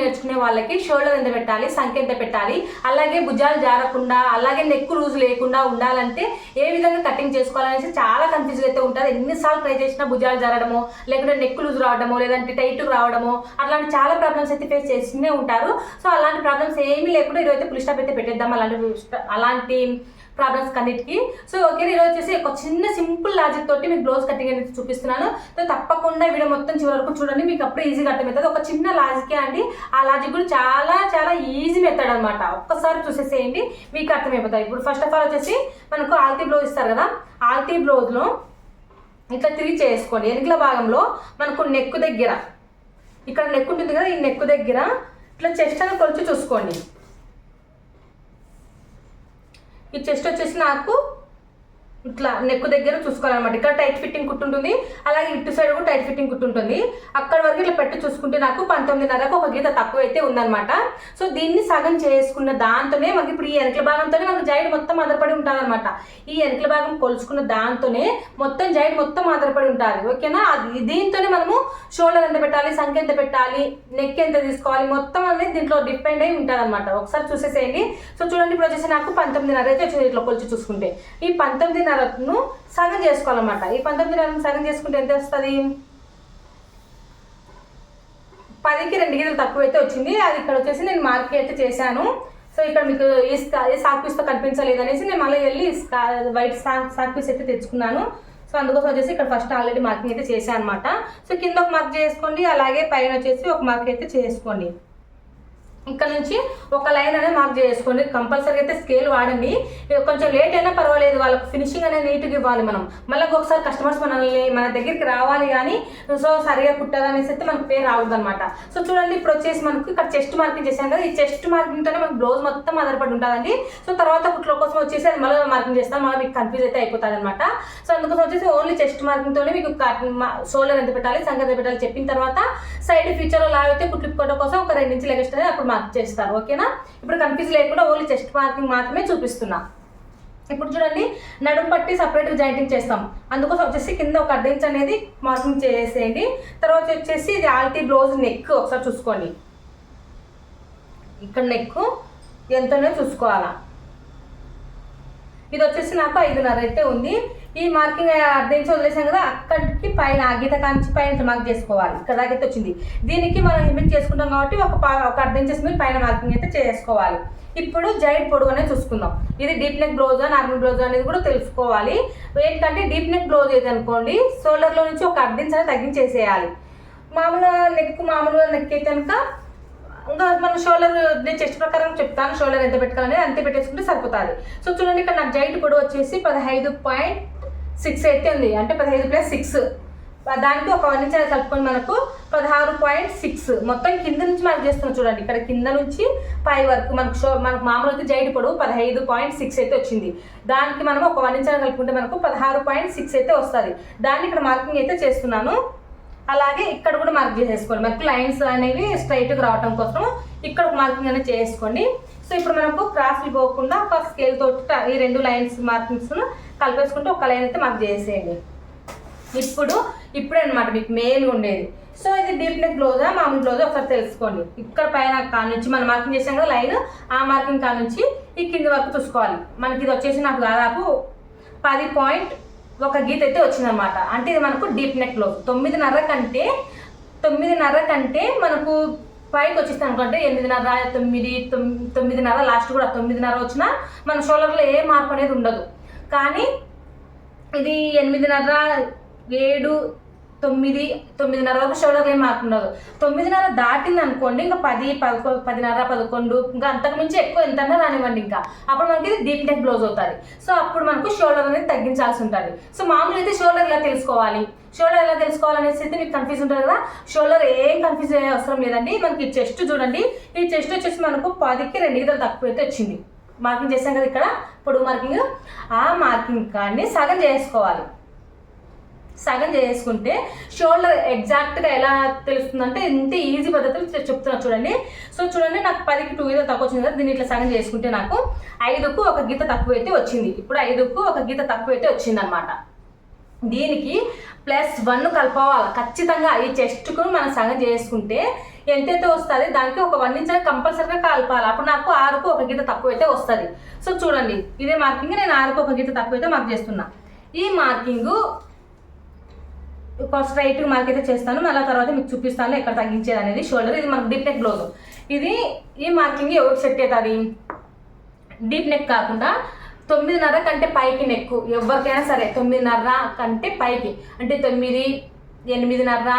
నేర్చుకునే వాళ్ళకి షోల్డర్ ఎంత పెట్టాలి సంఖ్య ఎంత పెట్టాలి అలాగే భుజాలు జారకుండా అలాగే నెక్ లూజ్ లేకుండా ఉండాలంటే ఏ విధంగా కటింగ్ చేసుకోవాలనేసి చాలా కన్ఫ్యూజ్ అయితే ఉంటుంది ఎన్నిసార్లు ట్రై చేసినా భుజాలు జారడము లేకుంటే నెక్ లూజ్ రావడము లేదంటే టైట్ రావడము అట్లాంటి చాలా ప్రాబ్లమ్స్ అయితే ఫేస్ చేస్తూనే ఉంటారు. సో అలాంటి ప్రాబ్లమ్స్ ఏమీ లేకుండా ఈరోజు పులిస్టాప్ అయితే పెట్టేద్దాం. అలాంటి అలాంటి ప్రాబ్లమ్స్ కన్నిటికి. సో ఓకే ఈరోజు వచ్చేసి ఒక చిన్న సింపుల్ లాజిక్ తోటి మీకు బ్లౌజ్ కటింగ్ అనేది చూపిస్తున్నాను. సో తప్పకుండా వీడియో మొత్తం చివరి వరకు చూడండి. మీకు అప్పుడు ఈజీగా అర్థమవుతుంది. ఒక చిన్న లాజికే అండి. ఆ లాజిక్ కూడా చాలా చాలా ఈజీ మెథడ్ అనమాట ఒక్కసారి చూసేసేయండి. మీకు అర్థమైపోతుంది ఇప్పుడు ఫస్ట్ ఆఫ్ ఆల్ వచ్చేసి మనకు ఆల్తీ బ్లౌజ్ ఇస్తారు కదా. ఆల్తీ బ్లౌజ్లో ఇట్లా తిరిగి చేసుకోండి. వెనుకల భాగంలో మనకు నెక్ దగ్గర. ఇక్కడ నెక్ ఉంటుంది కదా ఈ నెక్ దగ్గర. ఇట్లా చెస్ట్ అని కొలిచి చూసుకోండి. ఈ చెస్ట్ వచ్చేసి నాకు ఇట్లా నెక్ దగ్గర చూసుకోవాలన్నమాట. ఇక్కడ టైట్ ఫిట్టింగ్ కుట్టుంటుంది అలాగే ఇటు సైడ్ కూడా టైట్ ఫిట్టింగ్ కుట్టుంటుంది అక్కడ వరకు ఇట్లా పెట్టి చూసుకుంటే నాకు పంతొమ్మిదిన్నరకు ఒక గీత తక్కువ అయితే ఉందన్నమాట. సో దీన్ని సగం చేసుకున్న దాంతోనే మనకి ఇప్పుడు ఈ వెనకల భాగంతోనే మనకు జైడ్ మొత్తం ఆధారపడి ఉంటుంది అనమాట ఈ వెనకల భాగం కొలుచుకున్న దాంతోనే మొత్తం జైడ్ మొత్తం ఆధారపడి ఉంటుంది. ఓకేనా? అది దీంతోనే మనము షోల్డర్ ఎంత పెట్టాలి సంఖ్య ఎంత పెట్టాలి నెక్ ఎంత తీసుకోవాలి మొత్తం అనేది దీంట్లో డిపెండ్ అయి ఉంటుంది అనమాట ఒకసారి చూసేసేయండి. సో చూడండి ఇప్పుడు వచ్చేసి నాకు పంతొమ్మిదిన్నర అయితే వచ్చింది ఇట్లా కొలిచి చూసుకుంటే. ఈ పంతొమ్మిదిన్నరను సగం చేసుకోవాలన్నమాట. ఈ పంతొమ్మిది పంతొమ్మిదిన్నరను సగం చేసుకుంటే ఎంత వస్తుంది? పదికి రెండు గీతలు తక్కువ అయితే వచ్చింది. అది ఇక్కడ వచ్చేసి నేను మార్కెట్ అయితే చేశాను. సో ఇక్కడ మీకు ఈ స్కా ఈ సాక్ పీస్తో కనిపించలేదు అనేసి నేను మళ్ళీ వెళ్ళి వైట్ సాక్ సాక్ పీస్ అయితే తెచ్చుకున్నాను. సో అందుకోసం వచ్చేసి ఇక్కడ ఫస్ట్ ఆల్రెడీ మార్కింగ్ అయితే చేశాను అనమాట సో కింద ఒక మార్క్ చేసుకోండి. అలాగే పైన వచ్చేసి ఒక మార్క్ అయితే చేసుకోండి. ఇక్కడ నుంచి ఒక లైన్ అనేది మార్క్ చేసుకోండి. కంపల్సరీ అయితే స్కేల్ వాడండి. కొంచెం లేట్ అయినా పర్వాలేదు. వాళ్ళకి ఫినిషింగ్ అనేది నీట్గా ఇవ్వాలి మనం. మళ్ళీ ఒకసారి కస్టమర్స్ మనల్ని మన దగ్గరికి రావాలి కానీ సో సరిగా కుట్టాలి అనేసి అయితే మనకు పేరు రావద్దు అనమాట సో చూడండి ఇప్పుడు వచ్చేసి మనకు ఇక్కడ చెస్ట్ మార్కింగ్ చేశాం కదా. ఈ చెస్ట్ మార్కింగ్తోనే మనకు బ్లౌజ్ మొత్తం ఆధారపడి ఉంటుందండి. సో తర్వాత కుట్ల కోసం వచ్చేసి అది మళ్ళీ మార్కింగ్ చేస్తాం మళ్ళీ మీకు కన్ఫ్యూజ్ అయితే అయిపోతుంది అనమాట సో అందుకోసం వచ్చేసి ఓన్లీ చెస్ట్ మార్కింగ్తోనే మీకు షోల్డర్ ఎంత పెట్టాలి సంగతి పెట్టాలి చెప్పిన తర్వాత సైడ్ ఫ్యూచర్లో లాగితే కుట్లిప్పుకోవడం కోసం ఒక రెండు ఇంచులు ఎక్స్ట్రా అప్పుడు మార్క్ చేస్తారు ఓకేనా? ఇప్పుడు కన్ఫ్యూజ్ లేకుండా ఓన్లీ చెస్ట్ మార్కింగ్ మాత్రమే చూపిస్తున్నా. ఇప్పుడు చూడండి నడుము పట్టి సపరేట్గా జాయింటింగ్ చేస్తాం. అందుకోసం వచ్చేసి కింద ఒక అర్ధ ఇంచ్ అనేది మార్కింగ్ చేసేయండి. తర్వాత వచ్చేసి ఇది ఆల్టీ బ్లౌజ్ నెక్ ఒకసారి చూసుకోండి. ఇక్కడ నెక్ ఎంతనే చూసుకోవాలా? ఇది వచ్చేసి నాకు ఐదున్నర అయితే ఉంది. ఈ మార్కింగ్ అర్ధించి వదిలేసాం కదా అక్కడికి పైన గీత కాంచి పైన మార్క్ చేసుకోవాలి. ఇక్కడ దాకైతే వచ్చింది. దీనికి మనం లిమిట్ చేసుకుంటాం కాబట్టి ఒక ఒక అర్ధ ఇంచెస్ మీద పైన మార్కింగ్ అయితే చేసుకోవాలి. ఇప్పుడు జైడ్ పొడుగు అనేది చూసుకుందాం. ఇది deep neck blouse normal blouse అనేది కూడా తెలుసుకోవాలి. ఏంటంటే డీప్ నెక్ బ్లౌజ్ అయితే అనుకోండి షోల్డర్లో నుంచి ఒక అర్ధ అనేది తగ్గించేసేయాలి. మామూలుగా నెక్ మామూలుగా నెక్ అయితే కనుక ఇంకా మన షోల్డర్ నేను చెస్ట్ ప్రకారం చెప్తాను షోల్డర్ ఎంత పెట్టుకోవాలని అంతే పెట్టేసుకుంటే సరిపోతుంది. సో చూడండి ఇక్కడ నాకు జైట్ పొడవు వచ్చేసి పదహైదు పాయింట్ సిక్స్ అయితే ఉంది. అంటే పదహైదు ప్లస్ సిక్స్. దానికి ఒక వన్ ఇంచ్ కలుపుకొని మనకు పదహారు పాయింట్ సిక్స్. మొత్తం కింద నుంచి మనకు చేస్తున్నాం చూడండి. ఇక్కడ కింద నుంచి పై వరకు మనకు షో మనకు మామూలుగా జైడ్ పొడవు పదహైదు పాయింట్ సిక్స్ అయితే వచ్చింది. దానికి మనం ఒక వన్ ఇంచ్ కలుపుకుంటే మనకు పదహారు పాయింట్ సిక్స్ అయితే వస్తుంది. దాన్ని ఇక్కడ మార్కింగ్ అయితే చేస్తున్నాను. అలాగే ఇక్కడ కూడా మార్క్ చేసేసుకోండి. మనకి లైన్స్ అనేవి స్ట్రైట్గా రావటం కోసం ఇక్కడ ఒక మార్కింగ్ అనేది చేసుకోండి సో ఇప్పుడు మనకు క్రాస్లు పోకుండా ఒక స్కేల్ తోటి ఈ రెండు లైన్స్ మార్కింగ్స్ కలిపేసుకుంటే ఒక లైన్ అయితే మార్క్ చేసేయండి. ఇప్పుడు ఇప్పుడే అనమాట మీకు మెయిన్ ఉండేది. సో ఇది డీప్ నెక్ క్లోజా మామూలు క్లోజా ఒకసారి తెలుసుకోండి. ఇక్కడ పైన కాడ నుంచి మనం మార్కింగ్ చేసాం కదా లైన్ ఆ మార్కింగ్ కాడ నుంచి ఈ కింది వరకు చూసుకోవాలి. మనకి ఇది వచ్చేసి నాకు దాదాపు పది పాయింట్ ఒక గీత అయితే వచ్చిందనమాట అంటే ఇది మనకు డీప్ నెక్ తొమ్మిదిన్నర కంటే తొమ్మిదిన్నర కంటే మనకు పైకి వచ్చేస్తాం అనుకుంటే ఎనిమిదిన్నర తొమ్మిది తొమ్- తొమ్మిదిన్నర లాస్ట్ కూడా తొమ్మిదిన్నర వచ్చినా మన షోల్డర్లో ఏ మార్పు అనేది ఉండదు. కానీ ఇది ఎనిమిదిన్నర ఏడు తొమ్మిది తొమ్మిదిన్నర వరకు షోల్డర్ ఏం మార్పు ఉండదు తొమ్మిదిన్నర దాటింది అనుకోండి ఇంకా పది పదకొ పదిన్నర పదకొండు ఇంకా అంతకు మించి ఎక్కువ ఎంతన్నా రానివ్వండి ఇంకా. అప్పుడు మనకి ఇది డీప్ నెక్ బ్లౌజ్ అవుతుంది. సో అప్పుడు మనకు షోల్డర్ అనేది తగ్గించాల్సి ఉంటుంది. సో మామూలు అయితే షోల్డర్ ఎలా తెలుసుకోవాలి? షోల్డర్ ఎలా తెలుసుకోవాలనేసి అయితే మీకు కన్ఫ్యూజ్ ఉంటుంది కదా? షోల్డర్ ఏం కన్ఫ్యూజ్ అయ్యే అవసరం లేదండి. మనకి చెస్ట్ చూడండి. ఈ చెస్ట్ వచ్చేసి మనకు పదికి రెండు గీతలు తక్కువ అయితే వచ్చింది. మార్కింగ్ చేసాం కదా ఇక్కడ? పొడుగు మార్కింగ్. ఆ మార్కింగ్ కానీ సగం చేసుకోవాలి. సగం చేసుకుంటే షోల్డర్ ఎగ్జాక్ట్గా ఎలా తెలుస్తుందంటే ఇంత ఈజీ పద్ధతిలో చె- చెప్తున్నా చూడండి. సో చూడండి నాకు పదికి టూ గీత తక్కువ వచ్చింది కదా దీన్ని ఇట్లా సగం చేసుకుంటే నాకు ఐదుకు ఒక గీత తక్కువ అయితే వచ్చింది. ఇప్పుడు ఐదుకు ఒక గీత తక్కువ అయితే వచ్చింది అనమాట దీనికి ప్లస్ వన్ కలపవాలి. ఖచ్చితంగా ఈ చెస్ట్కు మనం సగం చేసుకుంటే ఎంతైతే వస్తుంది దానికి ఒక వన్ ఇంచ్ కంపల్సరీగా కలపాలి. అప్పుడు నాకు ఆరుకు ఒక గీత తక్కువ అయితే వస్తుంది. సో చూడండి ఇదే మార్కింగ్ నేను ఆరుకు ఒక గీత తక్కువ అయితే మార్క్ చేస్తున్నా. ఈ మార్కింగ్ స్ట్రైట్ మార్క్ అయితే చేస్తాను. మళ్ళీ తర్వాత మీకు చూపిస్తాను ఎక్కడ తగ్గించేది అనేది. షోల్డర్ ఇది మనకు డీప్ నెక్ బ్లౌజ్ ఇది ఈ మార్కింగ్ ఎవరికి సెట్ అవుతుంది? డీప్ నెక్ కాకుండా తొమ్మిదిన్నర కంటే పైకి నెక్ ఎవరికైనా సరే తొమ్మిదిన్నర కంటే పైకి. అంటే తొమ్మిది ఎనిమిదిన్నర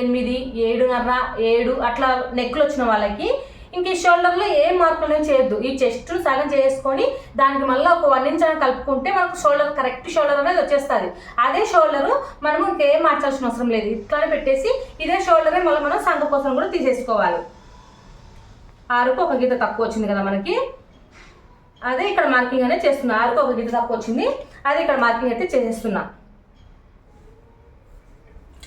ఎనిమిది ఏడున్నర ఏడు అట్లా నెక్లు వచ్చిన వాళ్ళకి ఇంక ఈ షోల్డర్లో ఏ మార్పులు అనేవి చేయొద్దు. ఈ చెస్ట్ సగం చేసుకొని దానికి మళ్ళీ ఒక వన్ ఇంచ్ కలుపుకుంటే మనకు షోల్డర్ కరెక్ట్ షోల్డర్ అనేది వచ్చేస్తుంది. అదే షోల్డర్ మనం ఇంకేం మార్చాల్సిన అవసరం లేదు. ఇట్లానే పెట్టేసి ఇదే షోల్డరే మళ్ళీ మనం సంఘ కోసం కూడా తీసేసుకోవాలి. ఆరుకు ఒక గీత తక్కువ వచ్చింది కదా మనకి. అదే ఇక్కడ మార్కింగ్ అనేది చేస్తున్నా. ఆరుకు ఒక గీత తక్కువ వచ్చింది. అదే ఇక్కడ మార్కింగ్ అయితే చేసేస్తున్నా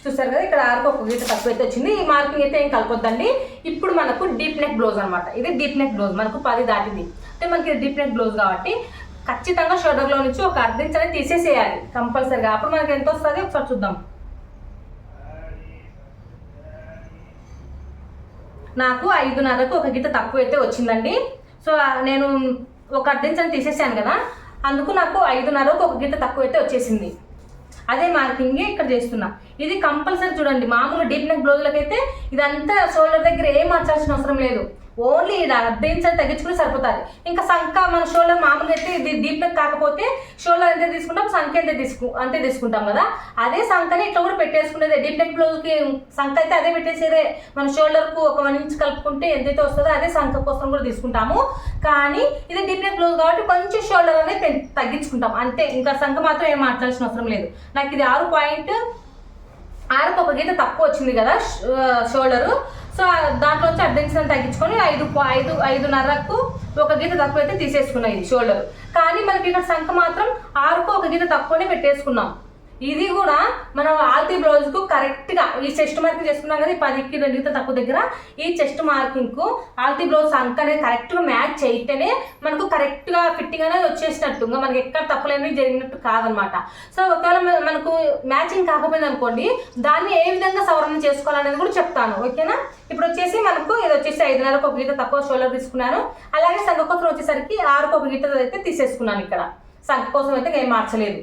చూసారు కదా ఇక్కడ ఆరుకు ఒక గీత తక్కువ అయితే వచ్చింది. ఈ మార్కింగ్ అయితే ఏం కలపొద్దండి. ఇప్పుడు మనకు డీప్ నెక్ బ్లౌజ్ అనమాట ఇది డీప్ నెక్ బ్లౌజ్. మనకు పది దాటింది. అంటే మనకి డీప్ నెక్ బ్లౌజ్ కాబట్టి ఖచ్చితంగా షోల్డర్లో నుంచి ఒక అర్ధ అనేది తీసేసేయాలి. కంపల్సరీగా. అప్పుడు మనకి ఎంత వస్తుంది? ఒకసారి చూద్దాం. నాకు ఐదున్నరకు ఒక గీత తక్కువ అయితే వచ్చిందండి. సో నేను ఒక అర్ధించని తీసేసాను కదా. అందుకు నాకు ఐదున్నరకు ఒక గీత తక్కువ అయితే వచ్చేసింది. అదే మార్కింగ్ ఇక్కడ చేస్తున్నా. ఇది కంపల్సరీ చూడండి మామూలు డీప్ నెక్ బ్లౌజులకి అయితే ఇదంతా షోల్డర్ దగ్గర ఏం మార్చాల్సిన అవసరం లేదు. ఓన్లీ ఇలా అర్ధ తగ్గించుకుని సరిపోతుంది. ఇంకా సంఖ మన షోల్డర్ మామూలుగా అయితే ఇది డీప్నెక్ కాకపోతే షోల్డర్ ఎంత తీసుకుంటాం సంఖ ఎంత తీసుకు అంతే తీసుకుంటాం కదా. అదే సంఖని ఇట్లా కూడా పెట్టేసుకునేది. డీప్నెక్ బ్లౌజ్కి సంఖ అయితే అదే పెట్టేసేదే. మన షోల్డర్కు ఒక వన్ ఇంచ్ కలుపుకుంటే ఎంతైతే వస్తుందో అదే సంఖ కోసం కూడా తీసుకుంటాము. కానీ ఇది డీప్నెక్ బ్లౌజ్ కాబట్టి కొంచెం షోల్డర్ అనేది తగ్గించుకుంటాం. అంతే. ఇంకా సంఖ మాత్రం ఏం మాట్లాడాల్సిన అవసరం లేదు. నాకు ఇది ఆరు పాయింట్ ఆరుకు ఒక గీత తక్కువ వచ్చింది కదా షోల్డరు. సో దాంట్లో వచ్చి తగ్గించుకొని ఐదు ఐదు ఐదున్నరకు ఒక గీత తక్కువ అయితే తీసేసుకున్నాయి షోల్డర్. కానీ మనకి ఇక్కడ సంఖ మాత్రం ఆరుకు ఒక గీత తక్కువనే పెట్టేసుకున్నాం. ఇది కూడా మనం ఆల్తీ బ్లౌజ్కు కరెక్ట్గా ఈ చెస్ట్ మార్కింగ్ చేసుకున్నాం కదా ఈ పదికి రెండు గీత తక్కువ దగ్గర ఈ చెస్ట్ మార్కింగ్కు ఆల్తీ బ్లౌజ్ సంఖ అనేది కరెక్ట్గా మ్యాచ్ చేయితేనే మనకు కరెక్ట్గా ఫిట్టింగ్ అనేది వచ్చేసినట్టు. ఇంకా మనకి ఎక్కడ తప్పులేనివి జరిగినట్టు కాదనమాట. సో ఒకవేళ మనకు మ్యాచింగ్ కాకపోయింది అనుకోండి దాన్ని ఏ విధంగా సవరణ చేసుకోవాలనేది కూడా చెప్తాను. ఓకేనా? ఇప్పుడు వచ్చేసి మనకు ఇది వచ్చేసి ఐదున్నరకు ఒక గీత తక్కువ షోల్డర్ తీసుకున్నాను. అలాగే సంఘ కోసం వచ్చేసరికి ఆరుకు ఒక గీత అయితే తీసేసుకున్నాను ఇక్కడ. సంఘ కోసం అయితే ఏం మార్చలేదు.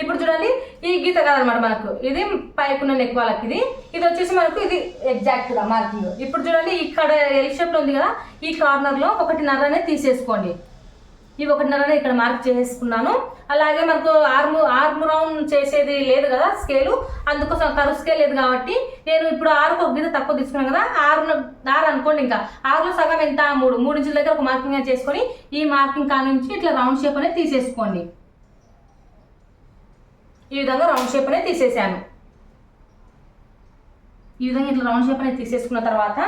ఇప్పుడు చూడండి ఈ గీత కాదనమాట మనకు. ఇది పైకున్న నెక్ వాళ్ళకి ఇది. ఇది వచ్చేసి మనకు ఇది ఎగ్జాక్ట్గా మార్కింగ్ ఇప్పుడు చూడండి ఇక్కడ ఎల్ షేప్లో ఉంది కదా ఈ కార్నర్లో ఒకటిన్నర అనేది తీసేసుకోండి. ఈ ఒకటిన్నరనే ఇక్కడ మార్క్ చేసుకున్నాను. అలాగే మనకు ఆర్ము ఆర్ము రౌండ్ చేసేది లేదు కదా స్కేలు అందుకోసం కరువు స్కేల్ లేదు కాబట్టి నేను ఇప్పుడు ఆరుకు ఒక గీత తక్కువ తీసుకున్నాను కదా ఆరు ఆరు అనుకోండి ఇంకా. ఆరులో సగం ఎంత? మూడు. మూడు ఇంచుల దగ్గర ఒక మార్కింగ్ చేసుకొని ఈ మార్కింగ్ కానుంచి ఇట్లా రౌండ్ షేప్ అనేది తీసేసుకోండి. ఈ విధంగా రౌండ్ షేప్ అనేది తీసేసాను. ఈ విధంగా ఇట్లా రౌండ్ షేప్ అనేది తీసేసుకున్న తర్వాత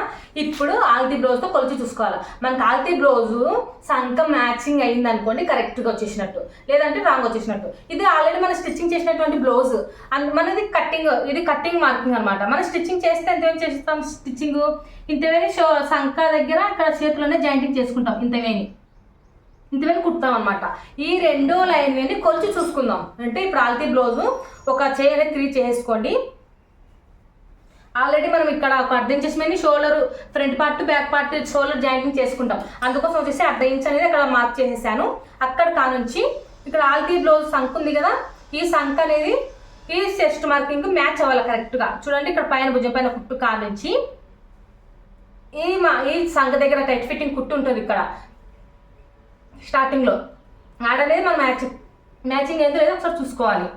ఇప్పుడు ఆల్తీ బ్లౌజ్తో కొలిచి చూసుకోవాలి. మనకి ఆల్తీ బ్లౌజు సంక మ్యాచింగ్ అయింది అనుకోండి కరెక్ట్గా వచ్చేసినట్టు. లేదంటే రాంగ్ వచ్చేసినట్టు. ఇది ఆల్రెడీ మనం స్టిచ్చింగ్ చేసినటువంటి బ్లౌజ్ అండ్ మనది కట్టింగ్ ఇది కట్టింగ్ మార్కింగ్ అనమాట మనం స్టిచ్చింగ్ చేస్తే ఎంతేం చేస్తాం? స్టిచ్చింగ్ ఇంతవేని షో సంఖ దగ్గర అక్కడ చేతిలోనే జాయింటింగ్ చేసుకుంటాం ఇంతవేని ఇంతవరకు కుడతాం అనమాట ఈ రెండో లైన్ వేని కొలిచి చూసుకుందాం. అంటే ఇప్పుడు ఆల్తీ బ్లౌజ్ ఒక చేయి అనేది త్రీ చేసుకోండి. ఆల్రెడీ మనం ఇక్కడ ఒక అర్ధ ఇంచెస్ మీద shoulder front part back part shoulder jointing చేసుకుంటాం. అందుకోసం వచ్చేసి అర్ధ ఇంచ్ అనేది అక్కడ మార్క్ చేసేసాను. అక్కడ కానుంచి ఇక్కడ ఆల్తీ బ్లౌజ్ సంక్ ఉంది కదా ఈ సంక్ అనేది ఈ చెస్ట్ మార్కింగ్ మ్యాచ్ అవ్వాలి కరెక్ట్గా చూడండి ఇక్కడ పైన భుజం పైన కుట్టు కానుంచి ఈ మా ఈ సంఖ దగ్గర టైట్ ఫిట్టింగ్ కుట్టు ఉంటుంది ఇక్కడ. స్టార్టింగ్లో. ఆడనేది మనం మ్యాచ్. మ్యాచింగ్ ఏందో లేదో? ఒకసారి చూసుకోవాలి.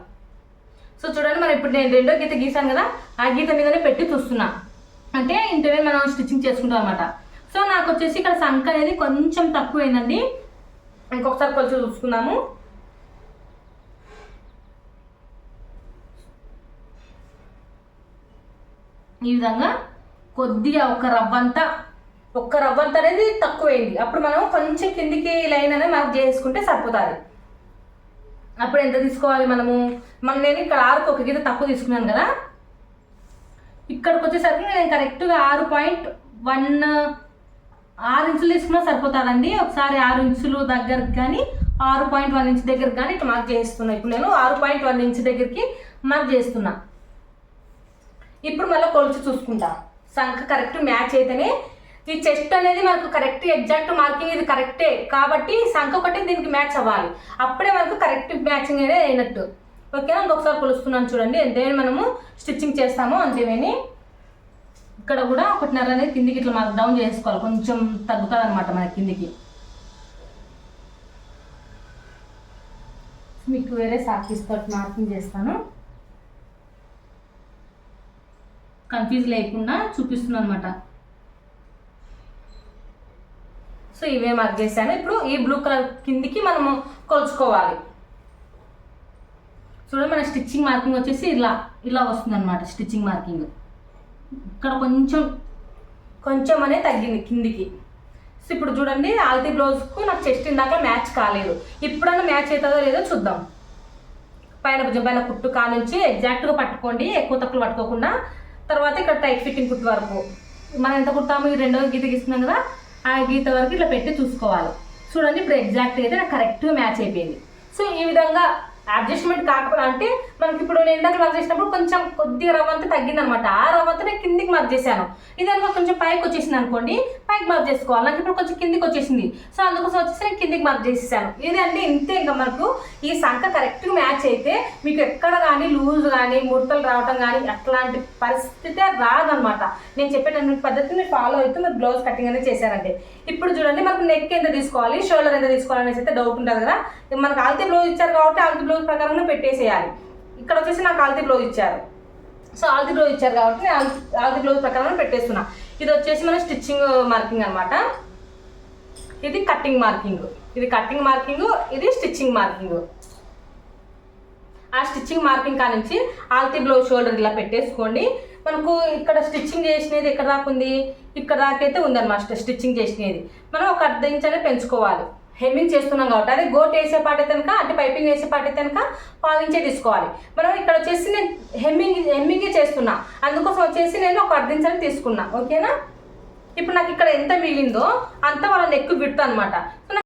సో చూడండి మనం ఇప్పుడు నేను రెండో గీత గీసాను కదా ఆ గీత మీదనే పెట్టి చూస్తున్నా. అంటే ఇంటర్వ్యూ మనం స్టిచ్చింగ్ చేసుకుంటాం అనమాట సో నాకు వచ్చేసి ఇక్కడ సంఖ అనేది కొంచెం తక్కువైందండి. ఇంకొకసారి కొంచెం చూసుకుందాము. ఈ విధంగా కొద్దిగా ఒక రవ్వంతా ఒక్క రవ్వంత అనేది తక్కువైంది. అప్పుడు మనం కొంచెం కిందికి లైన్ అనేది మార్క్ చేసుకుంటే సరిపోతుంది. అప్పుడు ఎంత తీసుకోవాలి మనము? మన నేను ఇక్కడ ఆరుకు ఒక గీత తక్కువ తీసుకున్నాను కదా? ఇక్కడికి వచ్చేసరికి నేను కరెక్ట్గా ఆరు పాయింట్ వన్ ఆరు ఇంచులు తీసుకున్నా సరిపోతుందండి. ఒకసారి ఆరు ఇంచులు దగ్గరకు కానీ ఆరు పాయింట్ వన్ ఇంచ్ దగ్గరికి కానీ ఇట్లా మార్క్ చేస్తున్నా. ఇప్పుడు నేను ఆరు పాయింట్ వన్ ఇంచ్ దగ్గరికి మార్క్ చేస్తున్నా. ఇప్పుడు మళ్ళీ కొలిచి చూసుకుంటా. సంఖ కరెక్ట్ మ్యాచ్ అయితేనే ఈ చెస్ట్ అనేది మనకు కరెక్ట్ ఎగ్జాక్ట్ మార్కింగ్ ఇది కరెక్టే కాబట్టి సంఖ ఒకటి దీనికి మ్యాచ్ అవ్వాలి. అప్పుడే మనకు కరెక్ట్ మ్యాచింగ్ అనేది అయినట్టు. ఓకేనా ఇంకొకసారి కొలుస్తున్నాను చూడండి. ఎంతేమైనా మనము స్టిచ్చింగ్ చేస్తామో అంతేమేని ఇక్కడ కూడా ఒకటిన్నర అనేది కిందికి ఇట్లా మార్క్ డౌన్ చేసుకోవాలి. కొంచెం తగ్గుతుంది అనమాట మన కిందికి. మీకు వేరే సాక్షిస్ మార్కింగ్ చేస్తాను. కన్ఫ్యూజ్ లేకుండా చూపిస్తున్నాను అనమాట సో ఇవే మార్క్ చేశాను. ఇప్పుడు ఈ బ్లూ కలర్ కిందికి మనము కొలుచుకోవాలి. చూడండి మన స్టిచ్చింగ్ మార్కింగ్ వచ్చేసి ఇలా ఇలా వస్తుంది అనమాట స్టిచ్చింగ్ మార్కింగ్ ఇక్కడ కొంచెం కొంచెం అనేది తగ్గింది కిందికి. సో ఇప్పుడు చూడండి ఆల్తీ బ్లౌజ్కు నాకు చెస్ట్ ఇందాక మ్యాచ్ కాలేదు. ఇప్పుడన్నా మ్యాచ్ అవుతుందో లేదో చూద్దాం. పైన భుజం పైన కుట్టు కా నుంచి ఎగ్జాక్ట్గా పట్టుకోండి ఎక్కువ తక్కువ పట్టుకోకుండా. తర్వాత ఇక్కడ టైట్ ఫిట్టింగ్ కుట్టు వరకు. మనం ఎంత కుడతాము? ఈ రెండో గీత గీస్తున్నాం కదా? ఆ గీత వరకు ఇట్లా పెట్టి చూసుకోవాలి. చూడండి ఇప్పుడు ఎగ్జాక్ట్ అయితే నాకు కరెక్ట్గా మ్యాచ్ అయిపోయింది. సో ఈ విధంగా అడ్జస్ట్మెంట్ కాకపోతే అంటే మనకి ఇప్పుడు నేను ఇందాక మార్క్ చేసినప్పుడు కొంచెం కొద్దిగా రవ్వంత తగ్గింది అనమాట ఆ రవ్వంత నేను కిందికి మర్జ్ చేశాను. ఇది అనుకో కొంచెం పైకి వచ్చేసింది అనుకోండి పైకి మర్జ్ చేసుకోవాలి. నాకు ఇప్పుడు కొంచెం కిందికి వచ్చేసింది. సో అందుకోసం వచ్చేసి నేను కిందికి మర్జ్ చేసేసాను. ఇది అంటే ఇంతే ఇంకా మనకు ఈ సంఖ కరెక్ట్గా మ్యాచ్ అయితే మీకు ఎక్కడ కానీ లూజ్ కానీ ముడతలు రావటం కానీ అట్లాంటి పరిస్థితి రాదనమాట. నేను చెప్పేటటువంటి పద్ధతిని మీరు ఫాలో అవుతూ మీరు బ్లౌజ్ కటింగ్ అనేది చేశారంటే. ఇప్పుడు చూడండి మనకు నెక్ ఎంత తీసుకోవాలి షోల్డర్ ఎంత తీసుకోవాలి అనేసి అయితే డౌట్ ఉంటుంది కదా. మనకు ఆల్తే బ్లౌజ్ ఇచ్చారు కాబట్టి ఆల్తే బ్లౌజ్ ప్రకారంగా పెట్టేసేయాలి. ఇక్కడ వచ్చేసి నాకు ఆల్తీ రోజు ఇచ్చారు. సో ఆల్తీ రోజు ఇచ్చారు కాబట్టి నేను ఆల్తీ రోజు ప్రకారంగా ప్రకారం పెట్టేస్తున్నా. ఇది వచ్చేసి మన స్టిచ్చింగ్ మార్కింగ్ అనమాట ఇది కట్టింగ్ మార్కింగ్ ఇది కట్టింగ్ మార్కింగ్ ఇది స్టిచ్చింగ్ మార్కింగ్ ఆ స్టిచ్చింగ్ మార్కింగ్ కానించి ఆల్తీ బ్లౌజ్ షోల్డర్ ఇలా పెట్టేసుకోండి. మనకు ఇక్కడ స్టిచ్చింగ్ చేసినది ఎక్కడ దాకా ఉంది? ఇక్కడ దాకైతే ఉందన్నమాట స్టిచ్చింగ్ చేసినది. మనం ఒక అర్ధ ఇంచ్ అనేది పెంచుకోవాలి. హెమ్మింగ్ చేస్తున్నాం కాబట్టి. అదే గోట్ వేసే పాట కనుక అంటే పైపింగ్ వేసే పాట కనుక పావించే తీసుకోవాలి. మనం ఇక్కడ వచ్చేసి నేను హెమ్మింగ్ హెమ్మింగే చేస్తున్నా. అందుకోసం వచ్చేసి నేను ఒక అర్ధ తీసుకున్నా. ఓకేనా? ఇప్పుడు నాకు ఇక్కడ ఎంత మిగిలిందో అంత వాళ్ళ నెక్ విడతా అనమాట